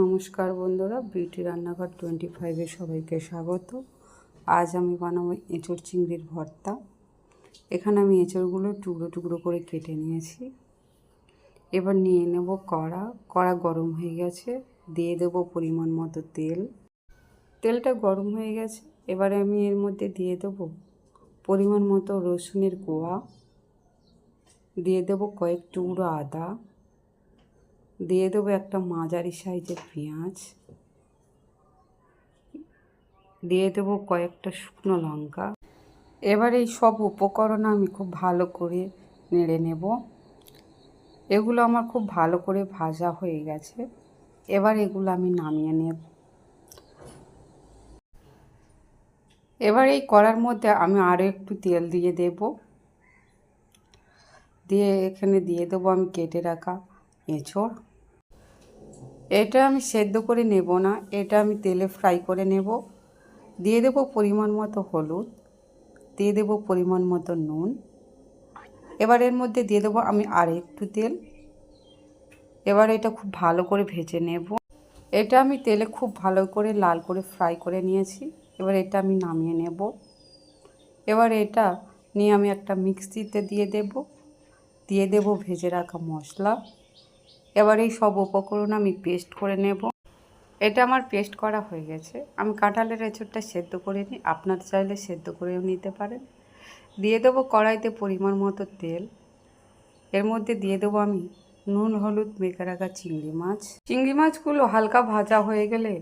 নমস্কার বন্ধুরা, বিউটি রান্নাঘর টোয়েন্টি ফাইভে সবাইকে স্বাগত। আজ আমি বানাবো এঁচড় চিংড়ির ভর্তা। এখানে আমি এঁচড়গুলো টুকরো টুকরো করে কেটে নিয়েছি। এবার নিয়ে নেব কড়া। কড়া গরম হয়ে গেছে, দিয়ে দেব পরিমাণ মতো তেল। তেলটা গরম হয়ে গেছে, এবারে আমি এর মধ্যে দিয়ে দেব পরিমাণ মতো রসুনের কোয়া। দিয়ে দেব কয়েক টুকরো আদা। দিয়ে দেবো একটা মাঝারি সাইজের পেঁয়াজ। দিয়ে দেবো কয়েকটা শুকনো লঙ্কা। এবার এই সব উপকরণ আমি খুব ভালো করে নেড়ে নেব। এগুলো আমার খুব ভালো করে ভাজা হয়ে গেছে। এবার এগুলো আমি নামিয়ে নেব। এবার এই কড়ার মধ্যে আমি আরও একটু তেল দিয়ে দেব। দিয়ে এখানে দিয়ে দেবো আমি কেটে রাখা এঁচড় এটা আমি সেদ্ধ করে নেব না, এটা আমি তেলে ফ্রাই করে নেব। দিয়ে দেবো পরিমাণ মতো হলুদ, দিয়ে দেবো পরিমাণ মতো নুন। এবার এর মধ্যে দিয়ে দেবো আমি আর একটু তেল। এবার এটা খুব ভালো করে ভেজে নেব। এটা আমি তেলে খুব ভালো করে লাল করে ফ্রাই করে নিয়েছি। এবার এটা আমি নামিয়ে নেব। এবার এটা নিয়ে আমি একটা মিক্সিতে দিয়ে দেব। দিয়ে দেব ভেজে রাখা মশলা। এবার এই সব উপকরণ আমি পেস্ট করে নেব। এটা আমার পেস্ট করা হয়ে গেছে। আমি কাঁঠালের এঁচড়টা সেদ্ধ করে নিই। আপনার চাইলে সেদ্ধ করেও নিতে পারেন। দিয়ে দেবো কড়াইতে পরিমাণ মতো তেল। এর মধ্যে দিয়ে দেবো আমি নুন, হলুদ, মেখে রাখা চিংড়ি মাছ। চিংড়ি মাছগুলো হালকা ভাজা হয়ে গেলে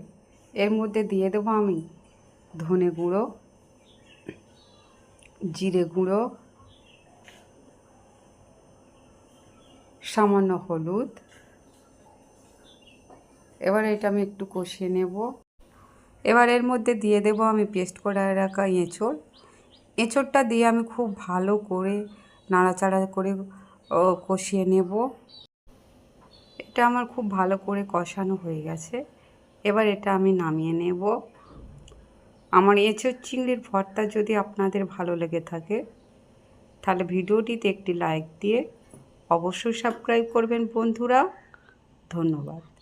এর মধ্যে দিয়ে দেবো আমি ধনে গুঁড়ো, জিরে গুঁড়ো, সামান্য হলুদ এবার এটা আমি একটু কষিয়ে নেব। এবার এর মধ্যে দিয়ে দেব আমি পেস্ট করে রাখা এঁচড়। এঁচড়টা দিয়ে আমি খুব ভালো করে নাড়াচাড়া করে কষিয়ে নেব। এটা আমার খুব ভালো করে কষানো হয়ে গেছে। এবার এটা আমি নামিয়ে নেব। আমার এঁচড় চিংড়ির ভর্তা যদি আপনাদের ভালো লেগে থাকে, তাহলে ভিডিওটিতে একটি লাইক দিয়ে অবশ্যই সাবস্ক্রাইব করবেন বন্ধুরা। ধন্যবাদ।